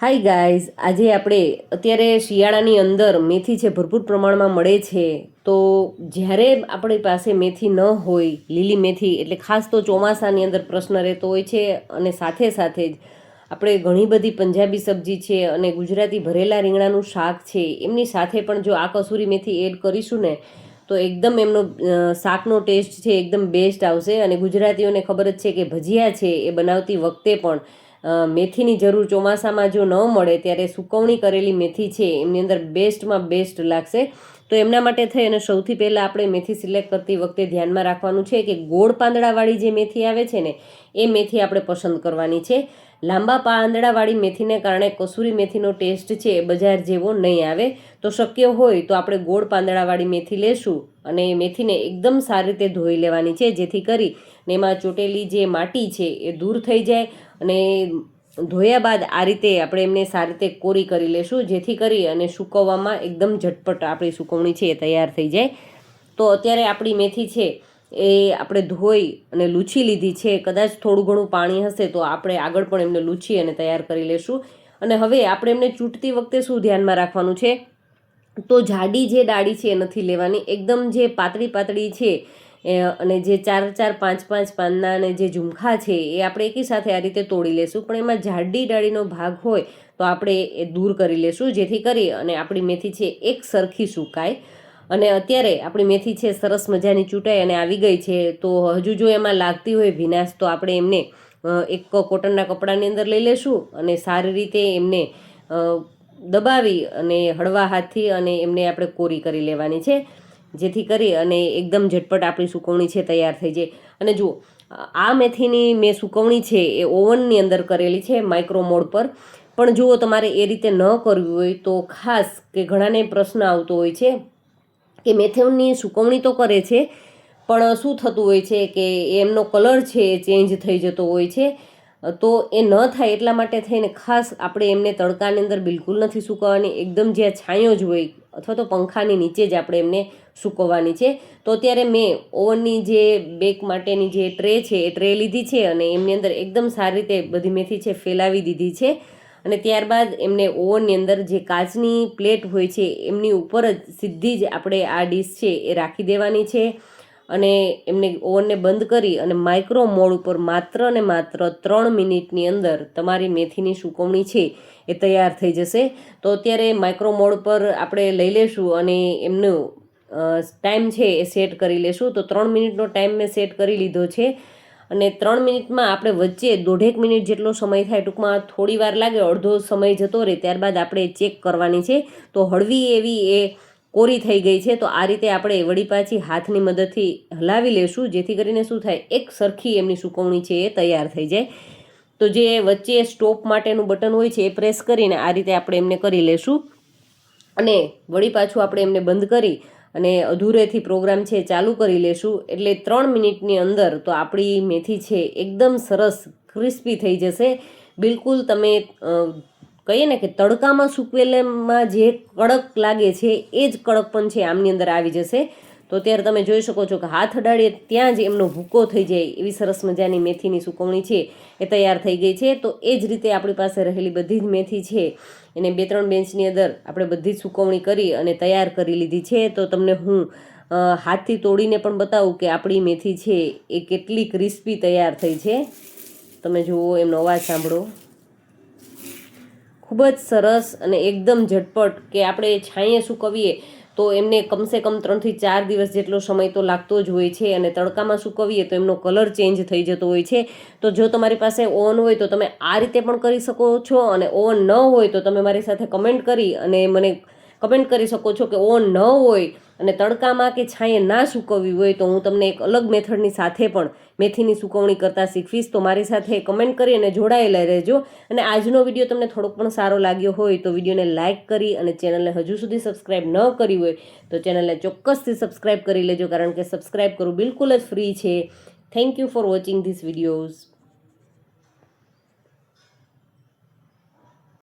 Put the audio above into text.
Hi guys આજે આપણે અત્યારે શિયાળાની અંદર મેથી છે ભરપૂર પ્રમાણમાં મળે છે. તો જ્યારે આપણી પાસે મેથી ન હોય, લીલી મેથી એટલે ખાસ તો ચોમાસાની અંદર પ્રશ્ન રહેતો હોય છે અને સાથે સાથે જ આપણે ઘણી બધી પંજાબી સબ્જી છે અને ગુજરાતી ભરેલા રીંગણાનું શાક છે. એમની સાથે પણ જો આ કસૂરી મેથી એડ કરીશું ને, તો એકદમ એમનો શાકનો ટેસ્ટ છે એકદમ બેસ્ટ આવશે. અને ગુજરાતીઓને ખબર જ છે કે ભજીયા છે એ બનાવતી વખતે પણ મેથીની જરૂર ચોમાસામાં જો ન મળે ત્યારે સુકવણી કરેલી મેથી છે, એમની અંદર બેસ્ટમાં બેસ્ટ લાગશે. તો એમના માટે થઈ અને સૌથી પહેલાં આપણે મેથી સિલેક્ટ કરતી વખતે ધ્યાનમાં રાખવાનું છે કે ગોળ પાંદડાવાળી જે મેથી આવે છે ને, એ મેથી આપણે પસંદ કરવાની છે. લાંબા પાંદડાવાળી મેથીને કારણે કસૂરી મેથીનો ટેસ્ટ છે એ બજાર જેવો નહીં આવે. તો શક્ય હોય તો આપણે ગોળ પાંદડાવાળી મેથી લેશું અને મેથીને એકદમ સારી રીતે ધોઈ લેવાની છે, જેથી કરી ને એમાં ચોટેલી જે માટી છે એ દૂર થઈ જાય અને ધોયા બાદ આ રીતે આપણે એમને સારી રીતે કોરી કરી લેશું, જેથી કરી અને સૂકવવામાં એકદમ ઝટપટ આપણી સુકવણી છે એ તૈયાર થઈ જાય. તો અત્યારે આપણી મેથી છે એ આપણે ધોઈ અને લૂછી લીધી છે. કદાચ થોડું ઘણું પાણી હશે તો આપણે આગળ પણ એમને લૂછી અને તૈયાર કરી લેશું. અને હવે આપણે એમને ચૂંટતી વખતે શું ધ્યાનમાં રાખવાનું છે? તો જાડી જે ડાળી છે એ નથી લેવાની. એકદમ જે પાતળી પાતળી છે અને જે ચાર ચાર, પાંચ પાંચ પાનના અને જે ઝુમખા છે એ આપણે એકી સાથે આ રીતે તોડી લેશું. પણ એમાં જાડી ડાળીનો ભાગ હોય તો આપણે એ દૂર કરી લેશું. જેથી કરી અને આપણી મેથી છે એક સરખી સુકાય. અને અત્યારે આપણી મેથી છે, સરસ મજાની ચૂંટાઈ અને આવી ગઈ છે. તો હજુ જો એમાં લાગતી હોય ભીનાશ તો આપણે એમને એક કોટનના કપડાની અંદર લઈ લેશું અને સારી રીતે એમને દબાવી અને હળવા હાથથી અને એમને આપણે કોરી કરી લેવાની છે. જેથી કરી અને એકદમ ઝટપટ આપણી સુકવણી છે, તૈયાર થઈ જાય. અને જુઓ, આ મેથીની મેં સુકવણી છે, એ ઓવનની અંદર કરેલી છે, માઇક્રો મોડ પર. પણ જુઓ, તમારે એ રીતે ન કરવી હોય તો ખાસ કે ઘણાને પ્રશ્ન આવતો હોય છે. કે મેથીની સુકવણી તો કરે છે, પણ શું થતું હોય છે કે એમનો કલર છે એ ચેન્જ થઈ જતો હોય છે, તો એ ન થાય એટલા માટે થઈને ખાસ આપણે એમને તડકાની અંદર બિલકુલ નથી સુકવવાની. એકદમ જ્યાં છાંયો જ હોય, અથવા તો પંખાની નીચે જ આપણે એમને સૂકવવાની છે. તો અત્યારે મેં ઓવનની જે બેક માટેની જે ટ્રે છે, એ ટ્રે લીધી છે અને એમની અંદર એકદમ સારી રીતે બધી મેથી છે ફેલાવી દીધી છે. અને ત્યારબાદ એમને ઓવનની અંદર જે કાચની પ્લેટ હોય છે, એમની ઉપર જ સીધી જ આપણે આ ડીશ છે એ રાખી દેવાની છે. અને એમને ઓવનને બંધ કરી અને માઇક્રો મોડ ઉપર માત્ર ને માત્ર ત્રણ મિનિટની અંદર તમારી મેથીની સુકવણી છે એ તૈયાર થઈ જશે. તો અત્યારે માઇક્રો મોડ પર આપણે લઈ લેશું અને એમનું ટાઈમ છે એ સેટ કરી લેશું. તો ત્રણ મિનિટનો ટાઈમ મેં સેટ કરી લીધો છે. અને ત્રણ મિનિટમાં આપણે વચ્ચે દોઢેક મિનિટ જેટલો સમય થાય ટૂંકમાં થોડી વાર લાગે, અડધો સમય જતો રહે, ત્યારબાદ આપણે ચેક કરવાની છે. તો હળવી એવી એ કોરી થઈ ગઈ છે, તો આ રીતે આપણે વળી પાછી હાથની મદદથી હલાવી લેશું, જેથી કરીને શું થાય, એક સરખી એમની સુકવણી છે એ તૈયાર થઈ જાય. તો જે વચ્ચે સ્ટોપ માટેનું બટન હોય છે એ પ્રેસ કરીને આ રીતે આપણે એમને કરી લેશું. અને વળી પાછું આપણે એમને બંધ કરી અને અધૂરેથી પ્રોગ્રામ છે ચાલુ કરી લેશું. એટલે ત્રણ મિનિટની અંદર તો આપણી મેથી છે એકદમ સરસ ક્રિસ્પી થઈ જશે. બિલકુલ તમે કહીએ ને કે તડકામાં સૂકવેલામાં જે કડક લાગે છે એ જ કડકપણ છે, આમની અંદર આવી જશે. તો ત્યારે તમે જોઈ શકો છો કે હાથ અડાડીએ ત્યાં જ એમનો ભૂકો થઈ જાય એવી સરસ મજાની મેથીની સુકવણી છે, એ તૈયાર થઈ ગઈ છે. તો એ જ રીતે આપણી પાસે રહેલી બધી જ મેથી છે. એને બે ત્રણ બેન્ચની અંદર આપણે બધી જ સુકવણી કરી અને તૈયાર કરી લીધી છે. તો તમને હું હાથથી તોડીને પણ બતાવું કે આપણી મેથી છે એ કેટલી ક્રિસ્પી તૈયાર થઈ છે. તમે જુઓ, એમનો અવાજ સાંભળો. ખૂબ જ સરસ અને એકદમ ઝટપટ કે આપણે છાંયે સૂકવીએ તો એમને કમસે કમ ત્રણથી ચાર દિવસ જેટલો સમય તો લાગતો જ હોય છે અને તડકામાં સૂકવીએ તો એમનો કલર ચેન્જ થઈ જતો હોય છે. તો જો તમારી પાસે ઓન હોય તો તમે આ રીતે પણ કરી શકો છો અને ઓવન ન હોય તો તમે મારી સાથે કમેન્ટ કરી અને મને કમેન્ટ કરી શકો છો કે ઓવન ન હોય અને તડકામાં કે છાંયે ના સૂકવવી હોય તો હું તમને એક અલગ મેથડની સાથે પણ મેથીની સુકવણી કરતાં શીખવીશ. તો મારી સાથે કમેન્ટ કરી અને જોડાયેલા રહેજો. અને આજનો વીડિયો તમને થોડોક પણ સારો લાગ્યો હોય તો વિડીયોને લાઇક કરી અને ચેનલને હજુ સુધી સબસ્ક્રાઇબ ન કરી હોય તો ચેનલને ચોક્કસથી સબસ્ક્રાઇબ કરી લેજો કારણ કે સબસ્ક્રાઇબ કરવું બિલકુલ જ ફ્રી છે. Thank you for watching this videos